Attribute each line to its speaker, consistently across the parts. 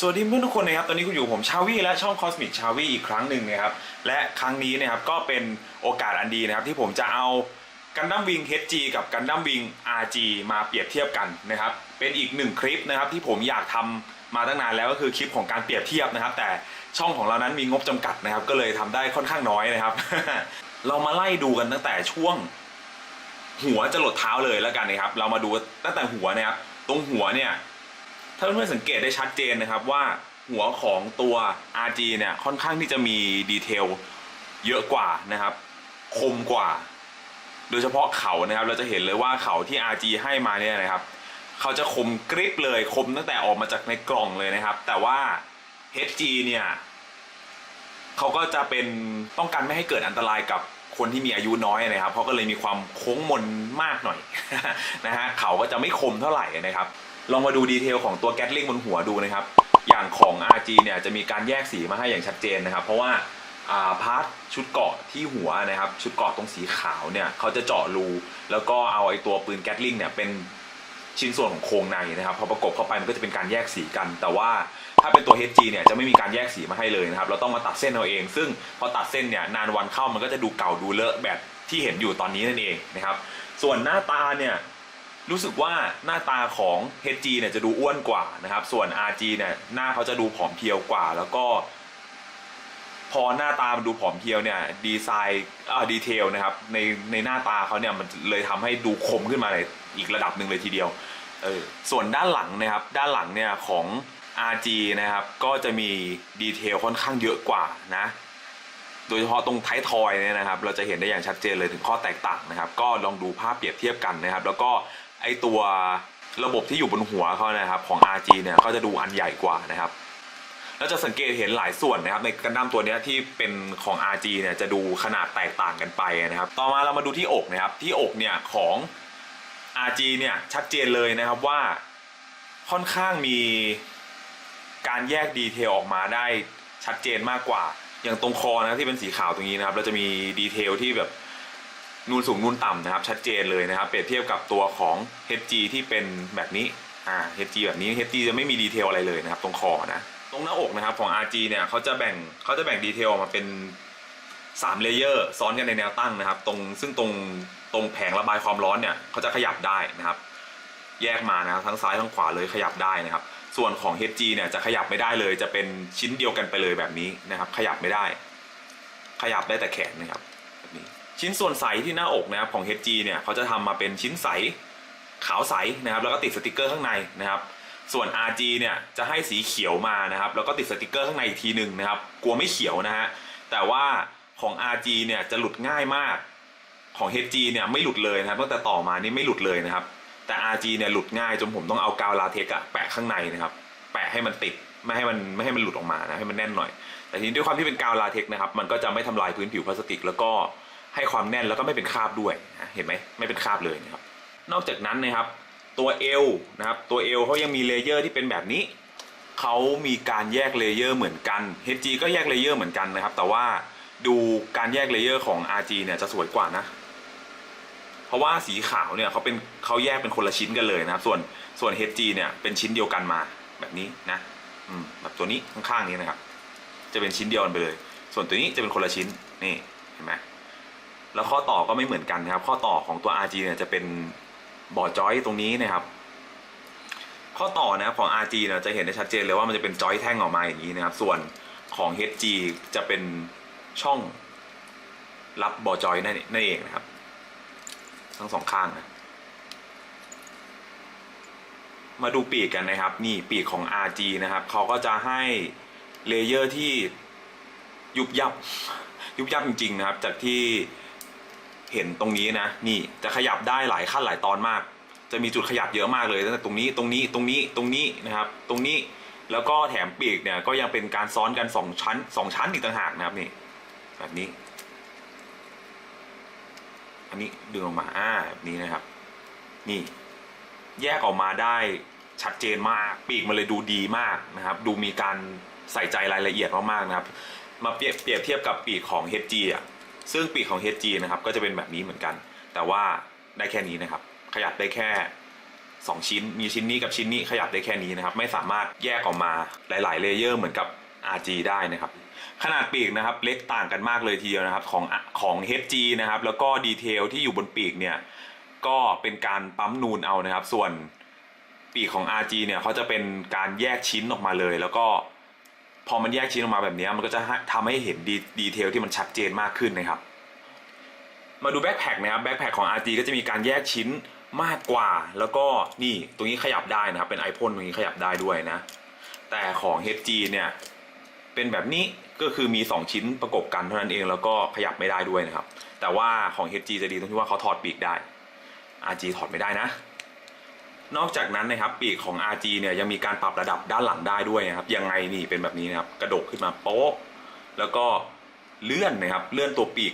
Speaker 1: สวัสดีเพื่อนทุกคนนะครับ ตอนนี้คุณอยู่ผมชาวีและช่อง Cosmic ชาวีอีกครั้งหนึ่งนะครับ และครั้งนี้นะครับก็เป็นโอกาสอันดีนะครับ ที่ผมจะเอากันดั้มวิง HG กับกันดั้มวิง RG มาเปรียบเทียบกันนะครับ เป็นอีกหนึ่งคลิปนะครับที่ผมอยากทำมาตั้งนานแล้วก็คือคลิปของการเปรียบเทียบนะครับ แต่ช่องของเรานั้นมีงบจำกัดนะครับ ก็เลยทำได้ค่อนข้างน้อยนะครับ เรามาไล่ดูกันตั้งแต่ช่วง หัวจะหลดเท้าเลยแล้วกันนะครับ เรามาดูตั้งแต่หัวนะครับตรงหัวเนี่ย ถ้าเพื่อนๆสังเกตได้ชัดเจนนะครับว่าหัวของตัว RG เนี่ยค่อนข้างที่จะมีดีเทลเยอะกว่านะครับ คมกว่า โดยเฉพาะเขานะครับ เราจะเห็นเลยว่าเขาที่ RG ให้มาเนี่ยนะครับ เขาจะคมกริบเลยคมตั้งแต่ออกมาจากในกล่องเลยนะครับ แต่ว่า HG เนี่ยเขาก็จะเป็นป้องกันไม่ให้เกิดอันตรายกับคนที่มีอายุน้อยนะครับเขาก็เลยมีความโค้งมนมากหน่อยนะฮะเขาก็จะไม่คมเท่าไหร่นะครับ ลองมาดูดีเทลของตัวแก๊สลิงบนหัวดูนะครับ อย่างของ RG เนี่ยจะมีการแยกสีมาให้อย่างชัดเจนนะครับ เพราะว่าพาร์ทชุดเกาะที่หัวนะครับ ชุดเกาะตรงสีขาวเนี่ยเขาจะเจาะรู แล้วก็เอาไอ้ตัวปืนแก๊สลิงเนี่ยเป็นชิ้นส่วนของโครงในนะครับพอประกบเข้าไปมันก็จะเป็นการแยกสีกัน แต่ว่าถ้าเป็นตัว HG เนี่ยจะไม่มีการแยกสีมาให้เลยนะครับเราต้องมาตัดเส้นเอาเอง ซึ่งพอตัดเส้นเนี่ยนานวันเข้ามันก็จะดูเก่าดูเลอะแบบที่เห็นอยู่ตอนนี้นั่นเองนะครับส่วนหน้าตาเนี่ย รู้สึกว่าหน้าตาของ HG เนี่ยจะดูอ้วนกว่านะครับ ส่วน RG เนี่ยหน้าเขาจะดูผอมเพรียวกว่า แล้วก็ พอหน้าตามันดูผอมเพรียวเนี่ยดีไซน์อ่าดีเทลนะครับในในหน้าตาเขาเนี่ยมันเลยทำให้ดูคมขึ้นมาเลยอีกระดับหนึ่งเลยทีเดียวเออส่วนด้านหลังนะครับ ด้านหลังเนี่ยของ RG นะครับ ก็จะมีดีเทลค่อนข้างเยอะกว่านะโดยเฉพาะตรงท้ายทอยเนี่ยนะครับ เราจะเห็นได้อย่างชัดเจนเลยถึงข้อแตกต่างนะครับ ก็ลองดูภาพเปรียบเทียบกันนะครับ แล้วก็ ไอตัวระบบที่อยู่บนหัวเขานะครับของ RG เนี่ยก็จะดูอันใหญ่กว่านะครับแล้วจะสังเกตเห็นหลายส่วนนะครับในกันดั้มตัวนี้ที่เป็นของ RG เนี่ยจะดูขนาดแตกต่างกันไปนะครับ ต่อมาเรามาดูที่อกนะครับที่อกเนี่ยของ RG เนี่ยชัดเจนเลยนะครับว่าค่อนข้างมีการแยกดีเทลออกมาได้ชัดเจนมากกว่า อย่างตรงคอนะที่เป็นสีขาวตรงนี้นะครับเราจะมีดีเทลที่แบบ นูนสูงนูนต่ำนะครับ ชัดเจนเลยนะครับ เปรียบเทียบกับตัวของ HG ที่เป็นแบบนี้อ่า HG แบบนี้ HG จะไม่มีดีเทลอะไรเลยนะครับ ตรงคอนะตรงหน้าอกนะครับของ RG เนี่ยเขาจะแบ่งเขาจะแบ่งดีเทลมาเป็น3เลเยอร์ซ้อนกันในแนวตั้งนะครับ ตรงซึ่งตรงตรงแผงระบายความร้อนเนี่ยเขาจะขยับได้นะครับ แยกมานะครับทั้งซ้ายทั้งขวาเลยขยับได้นะครับ ส่วนของ HG เนี่ยจะขยับไม่ได้เลย จะเป็นชิ้นเดียวกันไปเลยแบบนี้นะครับ ขยับไม่ได้ ขยับได้แต่แขนนะครับ ชิ้นส่วนใสที่หน้าอกนะครับของ HG เนี่ยเขาจะทำมาเป็นชิ้นใสขาวใสนะครับแล้วก็ติดสติกเกอร์ข้างในนะครับ ส่วน RG เนี่ยจะให้สีเขียวมานะครับ แล้วก็ติดสติกเกอร์ข้างในอีกทีหนึ่งนะครับ กลัวไม่เขียวนะฮะแต่ว่าของ RG เนี่ยจะหลุดง่ายมากของ HG เนี่ยไม่หลุดเลยนะครับตั้งแต่ต่อมานี่ไม่หลุดเลยนะครับ แต่ RG เนี่ยหลุดง่ายจนผมต้องเอากาวลาเทกอะแปะข้างในนะครับ แปะให้มันติดไม่ให้มันไม่ให้มันหลุดออกมานะให้มันแน่นหน่อย แต่ทีนี้ด้วยความที่เป็นกาวลาเทกนะครับ มันก็จะไม่ทำลายพื้นผิวพลาสติก แล้วก็ ให้ความแน่นแล้วก็ไม่เป็นคราบด้วยเห็นไหมไม่เป็นคราบเลยนะครับ นอกจากนั้นนะครับ ตัวเอวนะครับ ตัวเอวเขายังมีเลเยอร์ที่เป็นแบบนี้เขามีการแยกเลเยอร์เหมือนกัน HG ก็แยกเลเยอร์เหมือนกันนะครับ แต่ว่าดูการแยกเลเยอร์ของ RG เนี่ยจะสวยกว่านะ เพราะว่าสีขาวเนี่ยเขาเป็นเขาแยกเป็นคนละชิ้นกันเลยนะครับ ส่วนส่วน HG เนี่ยเป็นชิ้นเดียวกันมาแบบนี้นะแบบตัวนี้ข้างๆนี้นะครับ จะเป็นชิ้นเดียวกันไปเลย ส่วนตัวนี้จะเป็นคนละชิ้นนี่เห็นไหม แล้วข้อต่อก็ไม่เหมือนกันนะครับ ข้อต่อของตัว RG เนี่ยจะเป็นบอร์ดจอยตรงนี้นะครับ ข้อต่อนะของ RG เนี่ยจะเห็นได้ชัดเจนเลยว่ามันจะเป็นจอยแท่งออกมาอย่างนี้นะครับ ส่วนของ HG จะเป็นช่องรับบอร์ดจอยนั่นนั่นเองนะครับ ทั้งสองข้างนะมาดูปีกกันนะครับ นี่ปีกของ RG นะครับเขาก็จะให้เลเยอร์ที่ยุบยับ ยุบยับจริง ๆ นะครับ จากที่ เห็นตรงนี้นะ นี่จะขยับได้หลายขั้นหลายตอนมาก จะมีจุดขยับเยอะมากเลยตั้งแต่ตรงนี้ตรงนี้ตรงนี้ตรงนี้นะครับ ตรงนี้แล้วก็แถมปีกเนี่ยก็ยังเป็นการซ้อนกันสองชั้นสองชั้นอีกต่างหากนะครับนี่แบบนี้ อันนี้ดึงออกมาอ่าแบบนี้นะครับ นี่แยกออกมาได้ชัดเจนมาก ปีกมันเลยดูดีมากนะครับ ดูมีการใส่ใจรายละเอียดมากๆนะครับ มาเปรียบเปรียบเทียบกับปีกของ HG อะ ซึ่งปีกของ HG นะครับก็จะเป็นแบบนี้เหมือนกัน แต่ว่าได้แค่นี้นะครับ ขยับได้แค่สองชิ้น มีชิ้นนี้กับชิ้นนี้ขยับได้แค่นี้นะครับ ไม่สามารถแยกออกมาหลาย ๆ เลเยอร์เหมือนกับ RG ได้นะครับ ขนาดปีกนะครับเล็กต่างกันมากเลยทีเดียวนะครับของของ HG นะครับ แล้วก็ดีเทลที่อยู่บนปีกเนี่ยก็เป็นการปั๊มนูนเอานะครับ ส่วนปีกของ RG เนี่ยเขาจะเป็นการแยกชิ้นออกมาเลย แล้วก็ พอมันแยกชิ้นออกมาแบบนี้มันก็จะให้ทำให้เห็นดีดีเทลที่มันชัดเจนมากขึ้นนะครับ มาดูแบ็คแพคนะครับแบ็คแพคของ RG ก็จะมีการแยกชิ้นมากกว่า แล้วก็นี่ตรงนี้ขยับได้นะครับเป็นไอพ่นตรงนี้ขยับได้ด้วยนะ แต่ของ HG เนี่ยเป็นแบบนี้ก็คือมี 2 ชิ้นประกบกันเท่านั้นเองแล้วก็ขยับไม่ได้ด้วยนะครับ แต่ว่าของ HG จะดีตรงที่ว่าเขาถอดปีกได้ RG ถอดไม่ได้นะ นอกจากนั้นนะครับปีกของ RG เนี่ยยังมีการปรับระดับด้านหลังได้ด้วยนะครับยังไงนี่เป็นแบบนี้นะครับกระดกขึ้นมาโป๊ะแล้วก็เลื่อนนะครับเลื่อนตัวปีก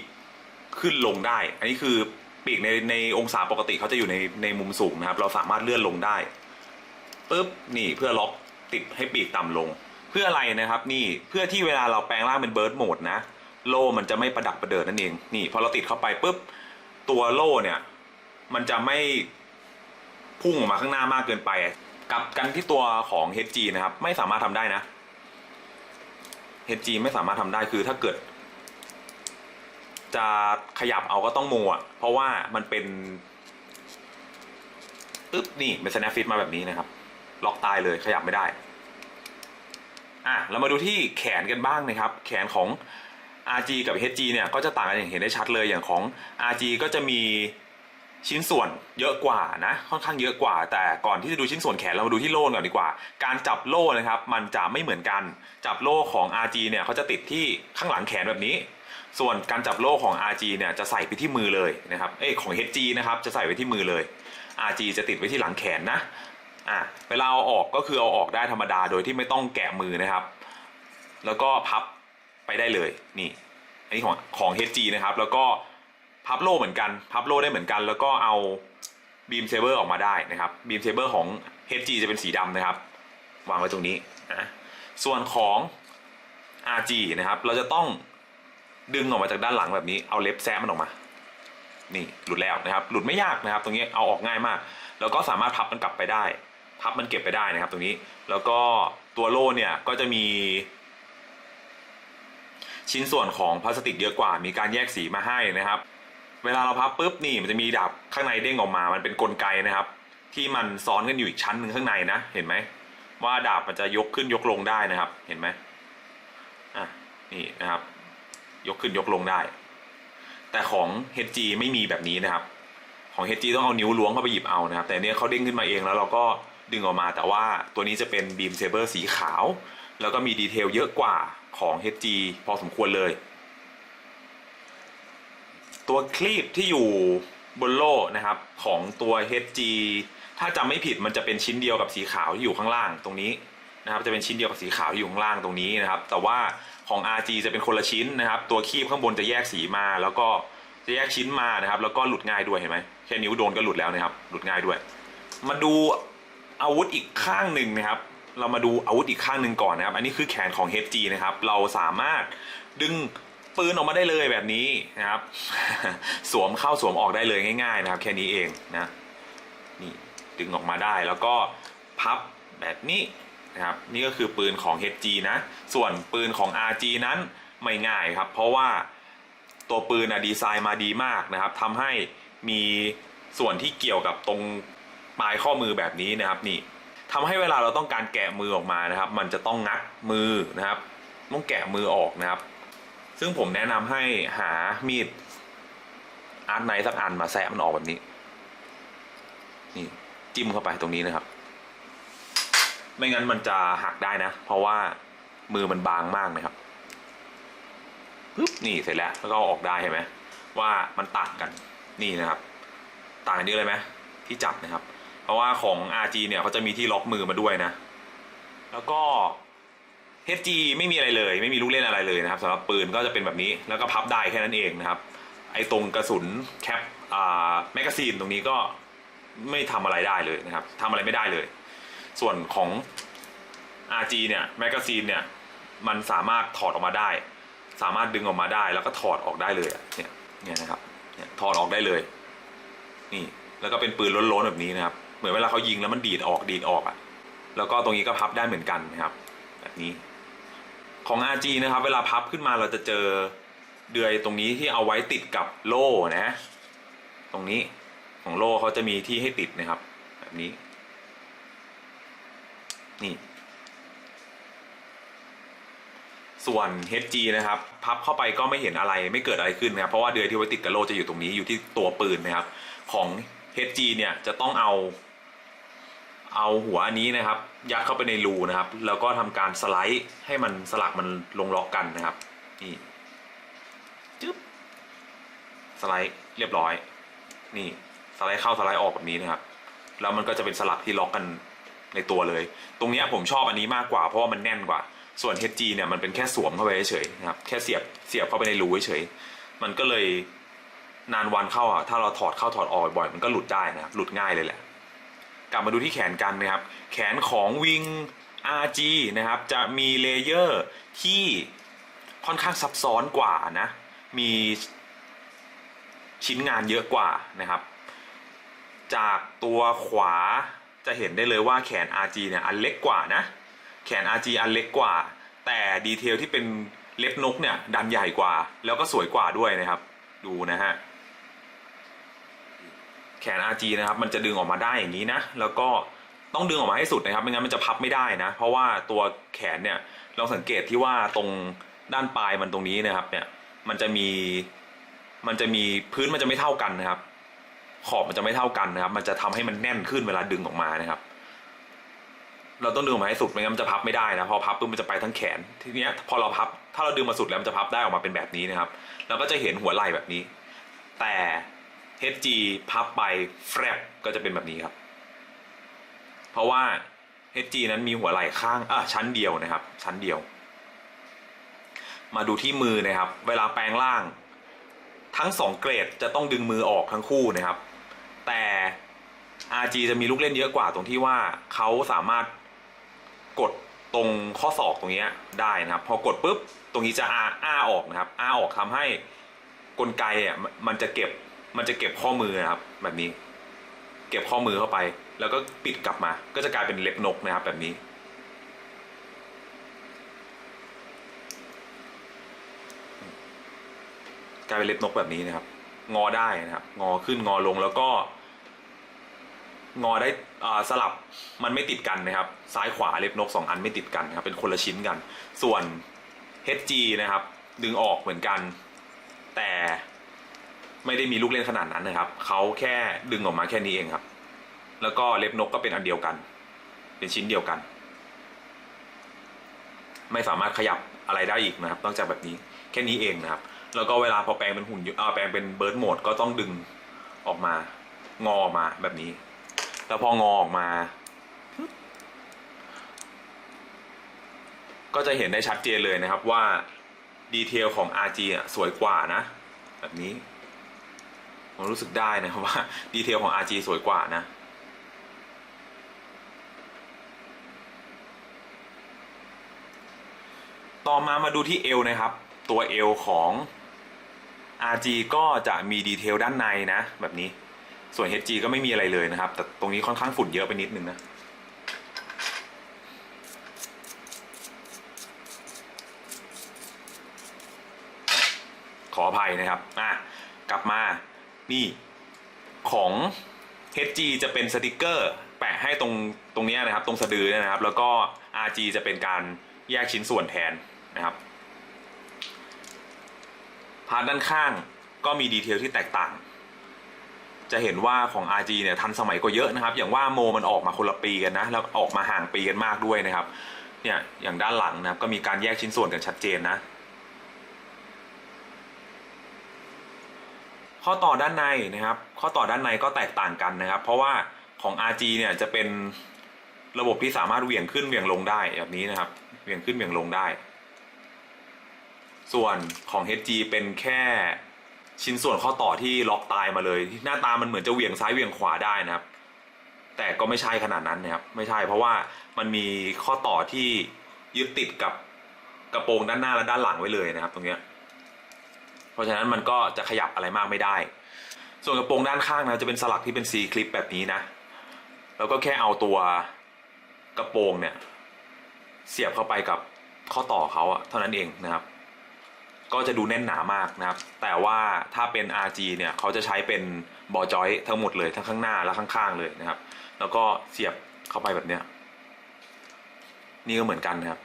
Speaker 1: ขึ้นลงได้ อันนี้คือปีกในในองศาปกติเขาจะอยู่ในในมุมสูงนะครับ เราสามารถเลื่อนลงได้ปุ๊บนี่เพื่อล็อกติดให้ปีกต่ำลง เพื่ออะไรนะครับนี่เพื่อที่เวลาเราแปลงร่างเป็นเบิร์ดโหมดนะโล่มันจะไม่ประดับประเดิดนั่นเองนี่พอเราติดเข้าไปปุ๊บตัวโล่เนี่ยมันจะไม่ พุ่งออกมาข้างหน้ามากเกินไปกับกันที่ตัวของ HG นะครับ ไม่สามารถทำได้นะ HG ไม่สามารถทำได้คือถ้าเกิด จะขยับเอาก็ต้องโมอะเพราะว่ามันเป็นอึ๊บนี่เป็น snap fit มาแบบนี้นะครับ ล็อกตายเลยขยับไม่ได้อะเรามาดูที่แขนกันบ้างนะครับ แขนของ RG กับ HG เนี่ยก็จะต่างกันอย่างเห็นได้ชัดเลยอย่างของ RG ก็จะมี ชิ้นส่วนเยอะกว่านะค่อนข้างเยอะกว่า แต่ก่อนที่จะดูชิ้นส่วนแขนเรามาดูที่โล่ก่อนดีกว่า การจับโล่นะครับมันจะไม่เหมือนกันจับโล่ของ RG เนี่ยเขาจะติดที่ข้างหลังแขนแบบนี้ ส่วนการจับโล่ของ RG เนี่ยจะใส่ไปที่มือเลยนะครับเอ้ของ HG นะครับจะใส่ไว้ที่มือเลย RG จะติดไว้ที่หลังแขนนะอะเวลาเอาออกก็คือเอาออกได้ธรรมดาโดยที่ไม่ต้องแกะมือนะครับ แล้วก็พับไปได้เลยนี่อันนี้ของของ HG นะครับแล้วก็ พับโล่เหมือนกัน พับโล่ได้เหมือนกัน แล้วก็เอาบีมเซเบอร์ออกมาได้นะครับบีมเซเบอร์ของ HG จะเป็นสีดำนะครับ วางไว้ตรงนี้นะส่วนของ RG นะครับ เราจะต้องดึงออกมาจากด้านหลังแบบนี้ เอาเล็บแซะมันออกมา นี่หลุดแล้วนะครับ หลุดไม่ยากนะครับ ตรงนี้เอาออกง่ายมาก แล้วก็สามารถพับมันกลับไปได้ พับมันเก็บไปได้นะครับ ตรงนี้ แล้วก็ตัวโล่เนี่ยก็จะมี ชิ้นส่วนของพลาสติกเยอะกว่า มีการแยกสีมาให้นะครับ เวลาเราพับปุ๊บนี่มันจะมีดาบข้างในเด้งออกมา มันเป็นกลไกนะครับ ที่มันซ้อนกันอยู่อีกชั้นหนึ่งข้างในนะ เห็นไหมว่าดาบมันจะยกขึ้นยกลงได้นะครับ เห็นไหมอะนี่นะครับ ยกขึ้นยกลงได้ แต่ของ HG ไม่มีแบบนี้นะครับ ของ HG ต้องเอานิ้วล้วงเข้าไปหยิบเอานะครับ แต่เนี้ยเขาเด้งขึ้นมาเองแล้วเราก็ดึงออกมาแต่ว่าตัวนี้จะเป็นบีมเซเบอร์สีขาว แล้วก็มีดีเทลเยอะกว่าของ HG พอสมควรเลย ตัวคลีปที่อยู่บนโล่นะครับของตัว HG ถ้าจำไม่ผิดมันจะเป็นชิ้นเดียวกับสีขาวที่อยู่ข้างล่างตรงนี้นะครับจะเป็นชิ้นเดียวกับสีขาวที่อยู่ข้างล่างตรงนี้นะครับ แต่ว่าของ RG จะเป็นคนละชิ้นนะครับ ตัวคีบข้างบนจะแยกสีมา แล้วก็จะแยกชิ้นมานะครับ แล้วก็หลุดง่ายด้วยเห็นไหมแค่นิ้วโดนก็หลุดแล้วนะครับ หลุดง่ายด้วย มาดูอาวุธอีกข้างหนึ่งนะครับ เรามาดูอาวุธอีกข้างหนึ่งก่อนนะครับ อันนี้คือแขนของ HG นะครับ เราสามารถดึง ปืนออกมาได้เลยแบบนี้นะครับ สวมเข้าสวมออกได้เลยง่าย ๆ นะครับ แค่นี้เองนะนี่ดึงออกมาได้แล้วก็พับแบบนี้นะครับนี่ก็คือปืนของ HG นะส่วนปืนของ RG นั้นไม่ง่ายครับ เพราะว่าตัวปืนอะดีไซน์มาดีมากนะครับทำให้มีส่วนที่เกี่ยวกับตรงปลายข้อมือแบบนี้นะครับนี่ทำให้เวลาเราต้องการแกะมือออกมานะครับ มันจะต้องงัดมือนะครับ ต้องแกะมือออกนะครับ ซึ่งผมแนะนำให้หามีดอาร์ตไนท์สักอันมาแซะมันออกแบบนี้ นี่จิ้มเข้าไปตรงนี้นะครับ ไม่งั้นมันจะหักได้นะ เพราะว่ามือมันบางมากนะครับปึ๊บนี่เสร็จแล้วแล้วก็อออกได้เห็นไหมว่ามันต่างกันนี่นะครับ ต่างกันเยอะเลยไหมที่จับนะครับ เพราะว่าของ RG เนี่ยเขาจะมีที่ล็อกมือมาด้วยนะ แล้วก็ HG ไม่มีอะไรเลย ไม่มีลูกเล่นอะไรเลยนะครับสำหรับปืนก็จะเป็นแบบนี้แล้วก็พับได้แค่นั้นเองนะครับ ไอ้ตรงกระสุนแคปอ่าแมกกาซีนตรงนี้ก็ไม่ทำอะไรได้เลยนะครับทำอะไรไม่ได้เลย ส่วนของ RG เนี่ยแมกกาซีนเนี่ยมันสามารถถอดออกมาได้ สามารถดึงออกมาได้แล้วก็ถอดออกได้เลยเนี่ยเนี่ยนะครับเนี่ยถอดออกได้เลย นี่แล้วก็เป็นปืนล้นๆแบบนี้นะครับ เหมือนเวลาเขายิงแล้วมันดีดออกดีดออกอะ่ะ แล้วก็ตรงนี้ก็พับได้เหมือนกันนะครับ แบบนี้ ของ RG นะครับ เวลาพับขึ้นมาเราจะเจอเดือยตรงนี้ที่เอาไว้ติดกับโล่นะ ตรงนี้ของโล่เขาจะมีที่ให้ติดนะครับ แบบนี้ นี่ ส่วน HG นะครับ พับเข้าไปก็ไม่เห็นอะไรไม่เกิดอะไรขึ้นนะครับ เพราะว่าเดือยที่ไว้ติดกับโล่จะอยู่ตรงนี้อยู่ที่ตัวปืนนะครับ ของ HG เนี่ยจะต้องเอา เอาหัวอันนี้นะครับ ยัดเข้าไปในรูนะครับ แล้วก็ทำการสไลด์ให้มันสลักมันลงล็อกกันนะครับนี่จึ๊บสไลด์เรียบร้อย นี่สไลด์เข้าสไลด์ออกแบบนี้นะครับ แล้วมันก็จะเป็นสลักที่ล็อกกันในตัวเลย ตรงนี้ผมชอบอันนี้มากกว่าเพราะว่ามันแน่นกว่า ส่วน HG เนี่ยมันเป็นแค่สวมเข้าไปเฉยๆนะครับ แค่เสียบเสียบเข้าไปในรูเฉยๆมันก็เลยนานวันเข้าอะถ้าเราถอดเข้าถอดออกบ่อยๆมันก็หลุดได้นะครับหลุดง่ายเลยแหละ กลับมาดูที่แขนกันนะครับ แขนของวิง RG นะครับ จะมีเลเยอร์ที่ค่อนข้างซับซ้อนกว่านะ มีชิ้นงานเยอะกว่านะครับ จากตัวขวาจะเห็นได้เลยว่าแขน RG เนี่ยอันเล็กกว่านะ แขน RG อันเล็กกว่า แต่ดีเทลที่เป็นเล็บนกเนี่ยดันใหญ่กว่า แล้วก็สวยกว่าด้วยนะครับ ดูนะฮะ แขน RG นะครับมันจะดึงออกมาได้อย่างนี้นะ แล้วก็ต้องดึงออกมาให้สุดนะครับ ไม่งั้นมันจะพับไม่ได้นะ เพราะว่าตัวแขนเนี่ยลองสังเกตที่ว่าตรงด้านปลายมันตรงนี้นะครับ เนี่ยมันจะมีมันจะมีพื้นมันจะไม่เท่ากันนะครับ ขอบมันจะไม่เท่ากันนะครับ มันจะทำให้มันแน่นขึ้นเวลาดึงออกมานะครับ เราต้องดึงออกมาให้สุดไม่งั้นมันจะพับไม่ได้นะพอพับปุ๊บมันจะไปทั้งแขนทีเนี้ยพอเราพับ ถ้าเราดึงมาสุดแล้วมันจะพับได้ออกมาเป็นแบบนี้นะครับเราก็จะเห็นหัวไหล่แบบนี้ แต่ HG พับไปแฟบก็จะเป็นแบบนี้ครับ เพราะว่า HG นั้นมีหัวไหล่ข้างอะชั้นเดียวนะครับ ชั้นเดียว มาดูที่มือนะครับ เวลาแปลงร่าง ทั้งสองเกรดจะต้องดึงมือออกทั้งคู่นะครับ แต่ RG จะมีลูกเล่นเยอะกว่าตรงที่ว่าเขาสามารถกดตรงข้อศอกตรงนี้ได้นะครับ พอกดปุ๊บตรงนี้จะอาอ้าออกนะครับอ้าออกทำให้กลไกอะมันจะเก็บ มันจะเก็บข้อมือนะครับ แบบนี้ เก็บข้อมือเข้าไป แล้วก็ปิดกลับมา ก็จะกลายเป็นเล็บนกนะครับ แบบนี้ กลายเป็นเล็บนกแบบนี้นะครับ งอได้นะครับ งอขึ้นงอลงแล้วก็ งอได้อ่าสลับมันไม่ติดกันนะครับ ซ้ายขวาเล็บนกสองอันไม่ติดกันนะครับเป็นคนละชิ้นกัน ส่วน HG นะครับ ดึงออกเหมือนกัน แต่ ไม่ได้มีลูกเล่นขนาดนั้นนะครับเขาแค่ดึงออกมาแค่นี้เองครับ แล้วก็เล็บนกก็เป็นอันเดียวกัน เป็นชิ้นเดียวกัน ไม่สามารถขยับอะไรได้อีกนะครับนอกจากแบบนี้แค่นี้เองนะครับ แล้วก็เวลาพอแปลงเป็นหุ่นอ่าแปลงเป็นเบิร์ดโหมดก็ต้องดึงออกมางอออกมาแบบนี้ แล้วพองอออกมา ก็จะเห็นได้ชัดเจนเลยนะครับว่าดีเทลของ RG อะสวยกว่านะ แบบนี้ ผมรู้สึกได้นะครับว่า ดีเทลของ RG สวยกว่านะต่อมามาดูที่เอวนะครับ ตัวเอวของ RG ก็จะมีดีเทลด้านในนะ แบบนี้ ส่วน HG ก็ไม่มีอะไรเลยนะครับ แต่ตรงนี้ค่อนข้างฝุ่นเยอะไปนิดนึงนะ ขออภัยนะครับ อะ กลับมา นี่ของ HG จะเป็นสติกเกอร์ แปะให้ตรงตรงนี้นะครับ ตรงสะดือเนี่ยนะครับ แล้วก็ RG จะเป็นการแยกชิ้นส่วนแทนนะครับพาร์ทด้านข้างก็มีดีเทลที่แตกต่าง จะเห็นว่าของ RG เนี่ยทันสมัยกว่าเยอะนะครับ อย่างว่าโมมันออกมาคนละปีกันนะ แล้วออกมาห่างปีกันมากด้วยนะครับ เนี่ยอย่างด้านหลังนะครับก็มีการแยกชิ้นส่วนกันชัดเจนนะ ข้อต่อด้านในนะครับ ข้อต่อด้านในก็แตกต่างกันนะครับ เพราะว่าของ RG เนี่ยจะเป็นระบบที่สามารถเหวี่ยงขึ้นเหวี่ยงลงได้แบบนี้นะครับเหวี่ยงขึ้นเหวี่ยงลงได้ ส่วนของ HG เป็นแค่ชิ้นส่วนข้อต่อที่ล็อกตายมาเลย หน้าตามันเหมือนจะเหวี่ยงซ้ายเหวี่ยงขวาได้นะครับ แต่ก็ไม่ใช่ขนาดนั้นนะครับ ไม่ใช่เพราะว่ามันมีข้อต่อที่ยึดติดกับกระโปรงด้านหน้าและด้านหลังไว้เลยนะครับ ตรงเนี้ย เพราะฉะนั้นมันก็จะขยับอะไรมากไม่ได้ ส่วนกระโปรงด้านข้างนะจะเป็นสลักที่เป็น C คลิปแบบนี้นะแล้วก็แค่เอาตัวกระโปรงเนี่ยเสียบเข้าไปกับข้อต่อเขาอะเท่านั้นเองนะครับ ก็จะดูแน่นหนามากนะครับ แต่ว่าถ้าเป็น RG เนี่ยเขาจะใช้เป็นบอจอยทั้งหมดเลยทั้งข้างหน้าและข้างๆเลยนะครับ แล้วก็เสียบเข้าไปแบบเนี้ยนี่ก็เหมือนกันนะครับ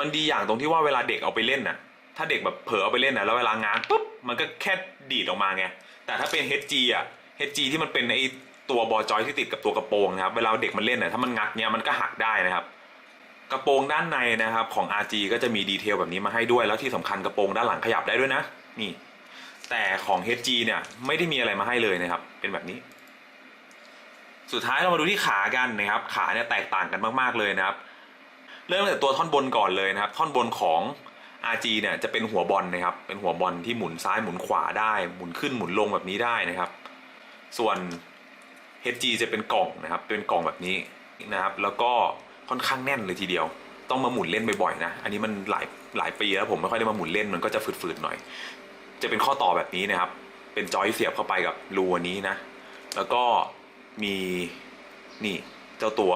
Speaker 1: มันดีอย่างตรงที่ว่าเวลาเด็กเอาไปเล่นน่ะ ถ้าเด็กแบบเผลอเอาไปเล่นน่ะแล้วเวลาง้างปุ๊บมันก็แค่ดีดออกมาไงแต่ถ้าเป็น HG อะ HG ที่มันเป็นไอตัวบอจอยที่ติดกับตัวกระโปรงนะครับเวลาเด็กมันเล่นน่ะถ้ามันงัดเนี่ยมันก็หักได้นะครับ กระโปรงด้านในนะครับของ RG ก็จะมีดีเทลแบบนี้มาให้ด้วยแล้วที่สำคัญกระโปรงด้านหลังขยับได้ด้วยนะ นี่ แต่ของ HG เนี่ยไม่ได้มีอะไรมาให้เลยนะครับ เป็นแบบนี้ สุดท้ายเรามาดูที่ขากันนะครับ ขาเนี่ยแตกต่างกันมาก ๆเลยนะครับ เริ่มตั้งแต่ตัวท่อนบนก่อนเลยนะครับ ท่อนบนของ RG เนี่ยจะเป็นหัวบอลนะครับ เป็นหัวบอลที่หมุนซ้ายหมุนขวาได้ หมุนขึ้นหมุนลงแบบนี้ได้นะครับ ส่วน HG จะเป็นกล่องนะครับ เป็นกล่องแบบนี้นะครับ แล้วก็ค่อนข้างแน่นเลยทีเดียว ต้องมาหมุนเล่นบ่อยๆนะ อันนี้มันหลายหลายปีแล้วผมไม่ค่อยได้มาหมุนเล่น มันก็จะฝืดๆหน่อย จะเป็นข้อต่อแบบนี้นะครับ เป็นจอยเสียบเข้าไปกับรูอันนี้นะ แล้วก็มีนี่เจ้าตัว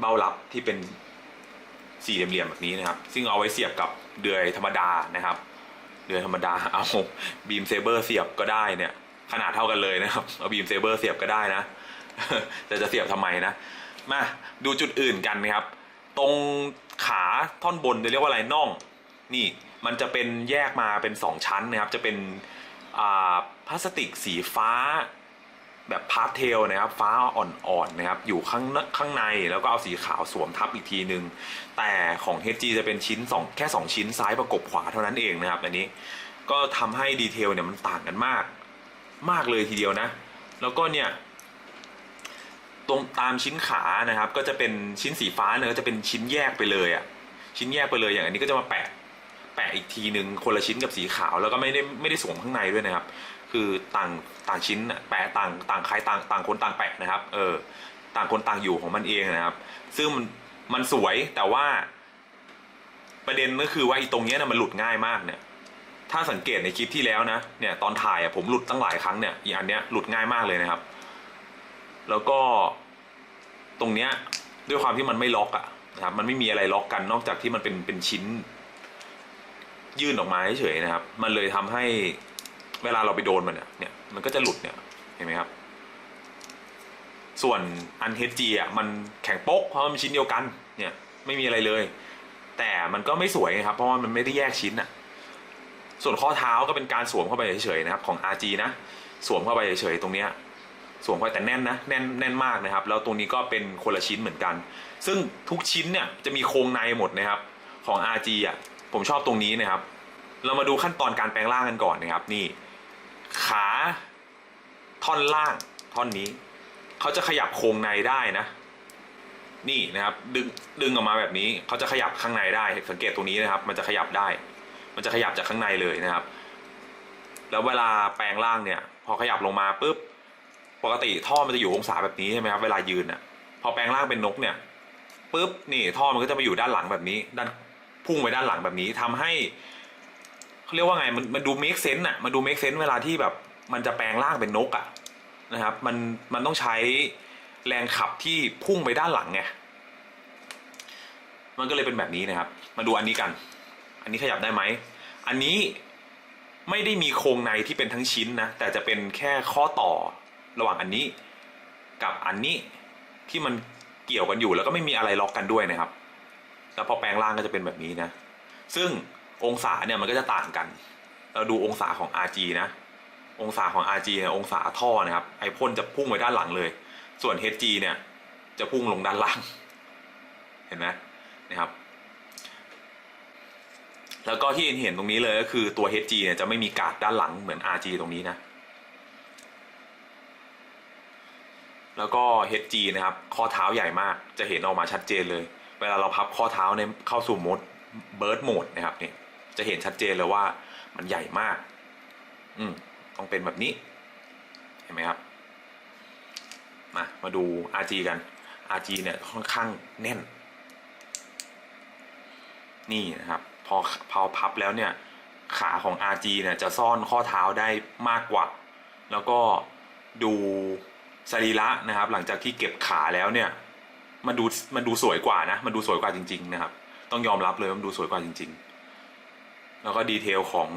Speaker 1: เบ้าลับที่เป็น สี่เหลี่ยมๆแบบนี้นะครับ ซึ่งเอาไว้เสียบกับเดือยธรรมดานะครับ เดือยธรรมดาเอาบีมเซเบอร์เสียบก็ได้เนี่ย ขนาดเท่ากันเลยนะครับ เอาบีมเซเบอร์เสียบก็ได้นะแต่จะเสียบทำไมนะ มาดูจุดอื่นกันนะครับ ตรงขาท่อนบนจะเรียกว่าอะไรน่อง นี่มันจะเป็นแยกมาเป็นสองชั้นนะครับ จะเป็นพลาสติกสีฟ้า แบบพาสเทลนะครับฟ้าอ่อนๆนะครับอยู่ข้างข้างในแล้วก็เอาสีขาวสวมทับอีกทีนึง แต่ของ HG จะเป็นชิ้นสองแค่ 2 ชิ้นซ้ายประกบขวาเท่านั้นเองนะครับอันนี้ก็ทำให้ดีเทลเนี่ยมันต่างกันมาก มากเลยทีเดียวนะ แล้วก็เนี่ยตรงตามชิ้นขานะครับ ก็จะเป็นชิ้นสีฟ้าเนี่ยก็จะเป็นชิ้นแยกไปเลยอะชิ้นแยกไปเลยอย่างอันนี้ก็จะมาแปะแปะอีกทีหนึ่งคนละชิ้นกับสีขาวแล้วก็ไม่ได้ไม่ได้สวมข้างในด้วยนะครับ คือต่างต่างชิ้นแปะต่างต่างใครต่างต่างคนต่างแปะนะครับเออต่างคนต่างอยู่ของมันเองนะครับ ซึ่งมันมันสวยแต่ว่า ประเด็นก็คือว่าไอ้ตรงเนี้ยนะมันหลุดง่ายมากเนี่ย ถ้าสังเกตในคลิปที่แล้วนะเนี่ยตอนถ่ายอะผมหลุดตั้งหลายครั้งเนี่ยอีอันเนี้ยหลุดง่ายมากเลยนะครับ แล้วก็ตรงเนี้ยด้วยความที่มันไม่ล็อกอะนะครับ มันไม่มีอะไรล็อกกันนอกจากที่มันเป็นเป็นชิ้น ยื่นออกมาเฉยๆนะครับ มันเลยทำให้ เวลาเราไปโดนมันเนี่ยเนี่ยมันก็จะหลุดเนี่ยเห็นไหมครับ ส่วนอัน HG อะมันแข็งโป๊กเพราะมันชิ้นเดียวกันเนี่ยไม่มีอะไรเลย แต่มันก็ไม่สวยครับ เพราะว่ามันไม่ได้แยกชิ้นอะส่วนข้อเท้าก็เป็นการสวมเข้าไปเฉยๆนะครับของ RG นะ สวมเข้าไปเฉยๆตรงเนี้ยสวมเข้าไปแต่แน่นนะแน่นแน่นมากนะครับ แล้วตรงนี้ก็เป็นคนละชิ้นเหมือนกัน ซึ่งทุกชิ้นเนี่ยจะมีโครงในหมดนะครับของ RG อะผมชอบตรงนี้นะครับ เรามาดูขั้นตอนการแปลงร่างกันก่อนนะครับนี่ ขาท่อนล่างท่อนนี้ เขาจะขยับโครงในได้นะ นี่นะครับ ดึงดึงออกมาแบบนี้เขาจะขยับข้างในได้ สังเกตตรงนี้นะครับ มันจะขยับได้ มันจะขยับจากข้างในเลยนะครับ แล้วเวลาแปลงร่างเนี่ย พอขยับลงมาปุ๊บปกติท่อมันจะอยู่องศาแบบนี้ใช่ไหมครับเวลายืนอะ พอแปลงร่างเป็นนกเนี่ยปุ๊บนี่ท่อมันก็จะมาอยู่ด้านหลังแบบนี้ ด้านพุ่งไปด้านหลังแบบนี้ทำให้ เขาเรียกว่าไงมันมันดู make sense อะมันดู make sense เวลาที่แบบ มันจะแปลงร่างเป็นนกอะนะครับ มันมันต้องใช้แรงขับที่พุ่งไปด้านหลังไงมันก็เลยเป็นแบบนี้นะครับ มาดูอันนี้กัน อันนี้ขยับได้ไหม อันนี้ไม่ได้มีโครงในที่เป็นทั้งชิ้นนะ แต่จะเป็นแค่ข้อต่อระหว่างอันนี้ กับอันนี้ที่มันเกี่ยวกันอยู่แล้วก็ไม่มีอะไรล็อกกันด้วยนะครับ แล้วพอแปลงร่างก็จะเป็นแบบนี้นะ ซึ่ง องศาเนี่ยมันก็จะต่างกัน เราดูองศาของ RG นะ องศาของ RG เนี่ยองศาท่อนะครับไอพ่นจะพุ่งไปด้านหลังเลย ส่วน HG เนี่ยจะพุ่งลงด้านล่าง เห็นไหมนะครับ แล้วก็ที่เห็นตรงนี้เลยก็คือตัว HG เนี่ยจะไม่มีกาดด้านหลังเหมือน RG ตรงนี้นะแล้วก็ HG นะครับ ข้อเท้าใหญ่มากจะเห็นออกมาชัดเจนเลย เวลาเราพับข้อเท้าในเข้าสู่โหมดเบิร์ดโหมดนะครับเนี่ย จะเห็นชัดเจนเลยว่ามันใหญ่มาก อืมต้องเป็นแบบนี้ เห็นไหมครับ มา มาดู RG กัน RG เนี่ยค่อนข้างแน่น นี่นะครับ พอพอพับแล้วเนี่ย ขาของ RG เนี่ยจะซ่อนข้อเท้าได้มากกว่า แล้วก็ดูสรีระนะครับ หลังจากที่เก็บขาแล้วเนี่ย มันดูมันดูสวยกว่านะ มันดูสวยกว่าจริง ๆ นะครับ ต้องยอมรับเลยมันดูสวยกว่าจริง ๆ แล้วก็ดีเทลของ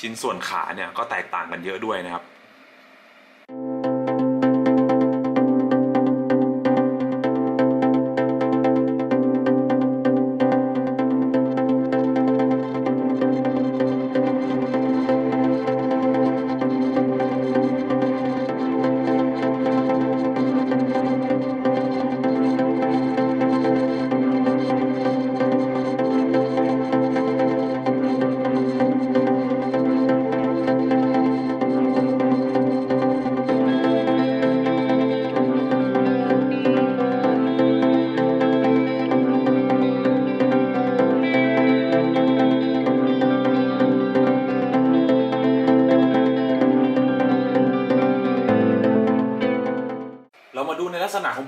Speaker 1: ชิ้นส่วนขาเนี่ยก็แตกต่างกันเยอะด้วยนะครับ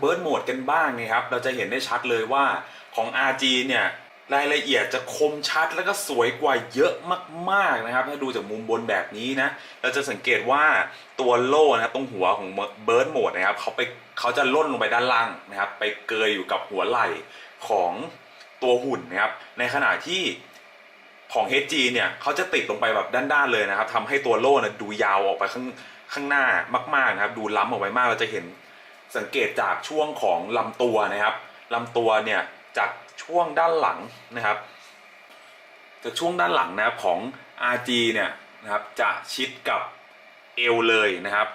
Speaker 1: เบิร์ดโหมดกันบ้างนะครับเราจะเห็นได้ชัดเลยว่าของ RG เนี่ยรายละเอียดจะคมชัดแล้วก็สวยกว่าเยอะมากๆนะครับ ถ้าดูจากมุมบนแบบนี้นะ เราจะสังเกตว่าตัวโล่นะครับตรงหัวของเบิร์ดโหมดนะครับเขาไปเขาจะล่นลงไปด้านล่างนะครับ ไปเกยอยู่กับหัวไหล่ของตัวหุ่นนะครับ ในขณะที่ของ HG เนี่ยเขาจะติดลงไปแบบด้านๆเลยนะครับทำให้ตัวโล่นะดูยาวออกไปข้างข้างหน้ามากๆนะครับ ดูล้ำออกไปมากเราจะเห็น สังเกตจากช่วงของลำตัวนะครับลำตัวเนี่ยจากช่วงด้านหลังนะครับ จากช่วงด้านหลังนะครับของ RG เนี่ยนะครับจะชิดกับเอวเลยนะครับ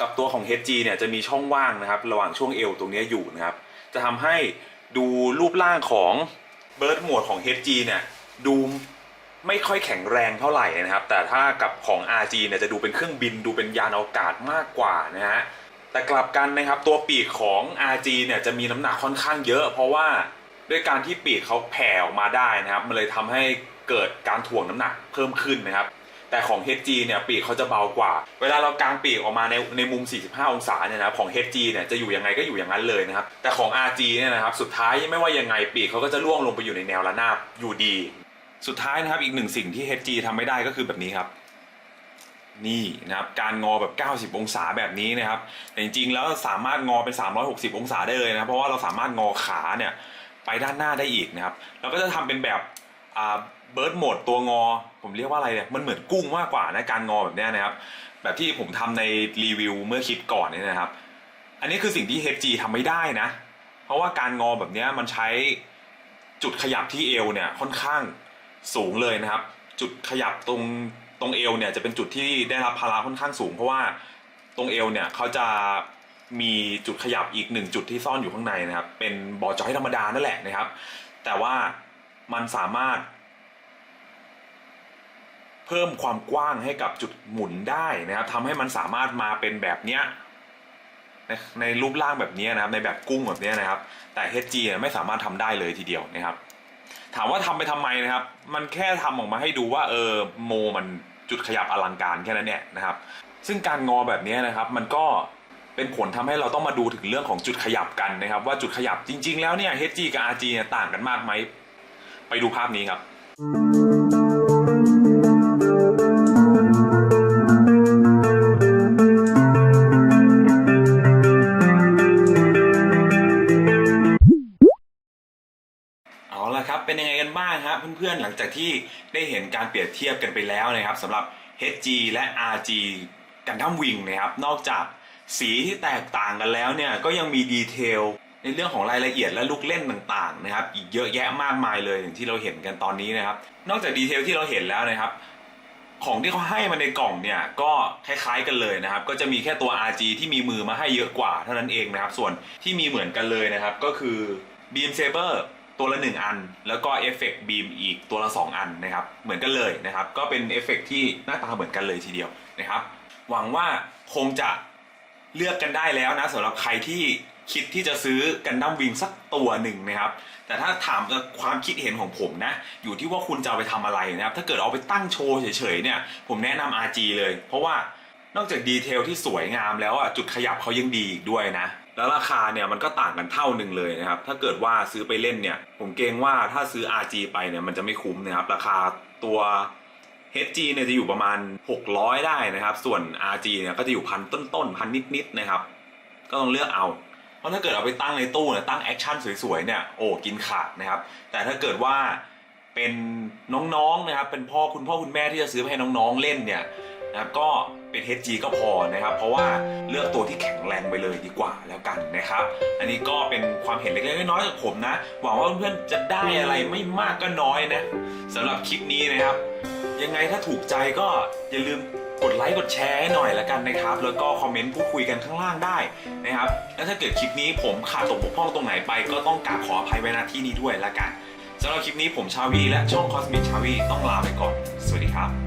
Speaker 1: กับตัวของ HG เนี่ยจะมีช่องว่างนะครับ ระหว่างช่วงเอวตรงนี้อยู่นะครับ จะทำให้ดูรูปร่างของเบิร์ดหมวดของ HG เนี่ยดูไม่ค่อยแข็งแรงเท่าไหร่นะครับ แต่ถ้ากับของ RG เนี่ยจะดูเป็นเครื่องบินดูเป็นยานอวกาศมากกว่านะฮะ แต่กลับกันนะครับตัวปีกของ RG เนี่ยจะมีน้ำหนักค่อนข้างเยอะ เพราะว่าด้วยการที่ปีกเขาแผ่ออกมาได้นะครับ มันเลยทำให้เกิดการถ่วงน้ำหนักเพิ่มขึ้นนะครับ แต่ของ HG เนี่ยปีกเขาจะเบากว่า เวลาเรากางปีกออกมาในในมุม 45 องศาเนี่ยนะของ HG เนี่ยจะอยู่ยังไงก็อยู่อย่างนั้นเลยนะครับ แต่ของ RG เนี่ยนะครับสุดท้ายไม่ว่ายังไงปีกเขาก็จะล่วงลงไปอยู่ในแนวระนาบอยู่ดี สุดท้ายนะครับอีกหนึ่งสิ่งที่ HG ทำไม่ได้ก็คือแบบนี้ครับ นี่นะครับการงอแบบ 90 องศาแบบนี้นะครับแต่จริงๆแล้วสามารถงอเป็น 360 องศาได้เลยนะเพราะว่าเราสามารถงอขาเนี่ยไปด้านหน้าได้อีกนะครับเราก็จะทำเป็นแบบอ่าเบิร์ดโหมดตัวงอ ผมเรียกว่าอะไรเนี่ยมันเหมือนกุ้งมากกว่านะการงอแบบนี้นะครับแบบที่ผมทำในรีวิวเมื่อคลิปก่อนเนี่ยนะครับ อันนี้คือสิ่งที่ HG ทำไม่ได้นะ เพราะว่าการงอแบบนี้มันใช้จุดขยับที่เอวเนี่ยค่อนข้างสูงเลยนะครับ จุดขยับตรง รงเอวเนี่ยจะเป็นจุดที่ได้รับภาระค่อนข้างสูง เพราะว่าตรงเอวเนี่ยเขาจะมีจุดขยับอีกหนึ่งจุดที่ซ่อนอยู่ข้างในนะครับ เป็นบอจอยธรรมดานั่นแหละนะครับ แต่ว่ามันสามารถ เพิ่มความกว้างให้กับจุดหมุนได้นะครับทำให้มันสามารถมาเป็นแบบเนี้ยในรูปร่างแบบเนี้ยนะครับ ในแบบกุ้งแบบเนี้ยนะครับ แต่ HG เนี่ยไม่สามารถทำได้เลยทีเดียวนะครับ ถามว่าทำไปทำไมนะครับ มันแค่ทำออกมาให้ดูว่าเออโมมัน จุดขยับอลังการแค่นั้นเนี่ยนะครับซึ่งการงอแบบนี้นะครับมันก็เป็นผลทำให้เราต้องมาดูถึงเรื่องของจุดขยับกันนะครับ ว่าจุดขยับจริง ๆ แล้วเนี่ย HG กับ RG เนี่ยต่างกันมากไหมไปดูภาพนี้ครับ เพื่อนๆ หลังจากที่ได้เห็นการเปรียบเทียบกันไปแล้วนะครับสำหรับ HG และ RG กันดั้มวิงนะครับนอกจากสีที่แตกต่างกันแล้วเนี่ยก็ยังมีดีเทลในเรื่องของรายละเอียดและลูกเล่นต่างๆนะครับอีกเยอะแยะมากมายเลยอย่างที่เราเห็นกันตอนนี้นะครับ นอกจากดีเทลที่เราเห็นแล้วนะครับ ของที่เขาให้มาในกล่องเนี่ยก็คล้ายๆกันเลยนะครับ ก็จะมีแค่ตัว RG ที่มีมือมาให้เยอะกว่าเท่านั้นเองนะครับ ส่วนที่มีเหมือนกันเลยนะครับ ก็คือ Beam Saber ตัวละ 1 อัน แล้วก็เอฟเฟกต์บีมอีกตัวละ 2 อันนะครับเหมือนกันเลยนะครับก็เป็นเอฟเฟกต์ที่หน้าตาเหมือนกันเลยทีเดียวนะครับหวังว่าคงจะเลือกกันได้แล้วนะสำหรับใครที่คิดที่จะซื้อกันดั้มวิงสักตัวหนึ่งนะครับ แต่ถ้าถามความคิดเห็นของผมนะ อยู่ที่ว่าคุณจะเอาไปทำอะไรนะครับ ถ้าเกิดเอาไปตั้งโชว์เฉยๆเนี่ย ผมแนะนำ RG เลย เพราะว่านอกจากดีเทลที่สวยงามแล้วอะจุดขยับเขายังดีอีกด้วยนะ แล้วราคาเนี่ยมันก็ต่างกันเท่าหนึ่งเลยนะครับ ถ้าเกิดว่าซื้อไปเล่นเนี่ย ผมเกรงว่าถ้าซื้อ RG ไปเนี่ยมันจะไม่คุ้มนะครับ ราคาตัว HG เนี่ยจะอยู่ประมาณ 600 ได้นะครับ ส่วน RG เนี่ยก็จะอยู่พันต้นๆพันนิดๆนะครับ ก็ต้องเลือกเอาเพราะถ้าเกิดเอาไปตั้งในตู้เนี่ยตั้งแอคชั่นสวยๆเนี่ยโอ้กินขาดนะครับ แต่ถ้าเกิดว่าเป็นน้องๆนะครับ เป็นพ่อคุณพ่อคุณแม่ที่จะซื้อให้น้องๆเล่นเนี่ยนะครับก็ เป็น HG ก็พอนะครับ เพราะว่าเลือกตัวที่แข็งแรงไปเลยดีกว่าแล้วกันนะครับ อันนี้ก็เป็นความเห็นเล็กๆน้อยๆจากผมนะ หวังว่าเพื่อนๆจะได้อะไรไม่มากก็น้อยนะสำหรับคลิปนี้นะครับ ยังไงถ้าถูกใจก็อย่าลืมกดไลค์กดแชร์ให้หน่อยละกันนะครับ แล้วก็คอมเมนต์พูดคุยกันข้างล่างได้นะครับ แล้วถ้าเกิดคลิปนี้ผมขาดตกบกพร่องตรงไหนไป ก็ต้องกราบขออภัยไว้ณที่นี้ด้วยละกันสำหรับคลิปนี้ผมชาวีและช่องคอสมิกชาวีต้องลาไปก่อน สวัสดีครับ